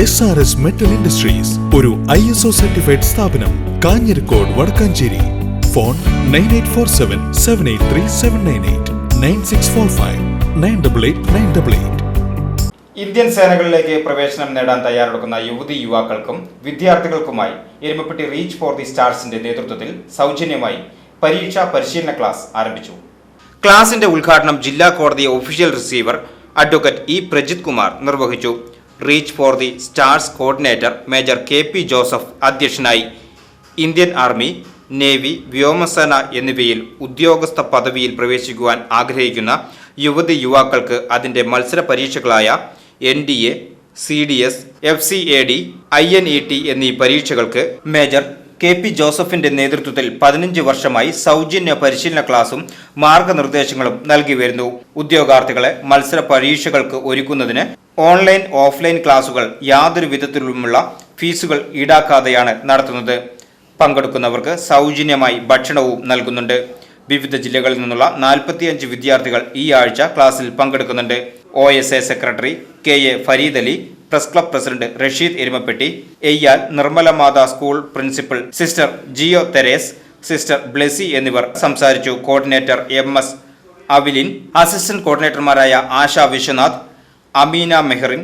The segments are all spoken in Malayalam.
S R S metal industries ഒരു ഐ എസ് ഒ സർട്ടിഫൈഡ് സ്ഥാപനം Kanjirakode Vadakkanchery. Phone nine eight four seven seven eight three seven nine eight nine six four five nine double eight nine double eight Indian സേനകളിലേക്ക് പ്രവേശനം നേടാൻ തയ്യാറെടുക്കുന്ന യുവതി യുവാക്കൾക്കും വിദ്യാർത്ഥികൾക്കുമായി എരുമപ്പെട്ടി റീച്ച് ഫോർ ദി സ്റ്റാർസിന്റെ നേതൃത്വത്തിൽ സൗജന്യമായി പരീക്ഷാ പരിശീലന ക്ലാസ് ആരംഭിച്ചു. ക്ലാസിന്റെ ഉദ്ഘാടനം ജില്ലാ കോടതി official receiver advocate E Prajith Kumar നിർവഹിച്ചു. Reach for the stars coordinator major K P Joseph അധ്യക്ഷനായി. ഇന്ത്യൻ ആർമി നേവി വ്യോമസേന എന്നിവയിൽ ഉദ്യോഗസ്ഥ പദവിയിൽ പ്രവേശിക്കുവാൻ ആഗ്രഹിക്കുന്ന യുവതി യുവാക്കൾക്ക് അതിന്റെ മത്സര പരീക്ഷകളായ N D A C D S F C A D I N E T എന്നീ പരീക്ഷകൾക്ക് മേജർ കെ പി ജോസഫിന്റെ നേതൃത്വത്തിൽ പതിനഞ്ച് വർഷമായി സൗജന്യ പരിശീലന ക്ലാസും മാർഗനിർദ്ദേശങ്ങളും നൽകി വരുന്നു. ഉദ്യോഗാർത്ഥികളെ മത്സര പരീക്ഷകൾക്ക് ഒരുക്കുന്നതിന് ഓൺലൈൻ ഓഫ്ലൈൻ ക്ലാസുകൾ യാതൊരു വിധത്തിലുമുള്ള ഫീസുകൾ ഈടാക്കാതെയാണ് നടത്തുന്നത്. പങ്കെടുക്കുന്നവർക്ക് സൗജന്യമായി ഭക്ഷണവും നൽകുന്നുണ്ട്. വിവിധ ജില്ലകളിൽ നിന്നുള്ള നാൽപ്പത്തിയഞ്ച് വിദ്യാർത്ഥികൾ ഈ ആഴ്ച ക്ലാസ്സിൽ പങ്കെടുക്കുന്നുണ്ട്. O S A secretary K A Fareed Ali press club president Rasheed Erumapetty Eyyal Nirmala Matha school principal sister Jio Theres sister Blessy എന്നിവർ സംസാരിച്ചു. Coordinator M S Avilin assistant കോർഡിനേറ്റർമാരായ Asha Viswanath Ameena Meherin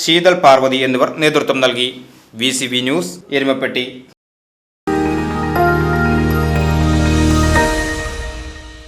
Sheethal Parvathy എന്നിവർ നേതൃത്വം നൽകി. V news Erumapetty.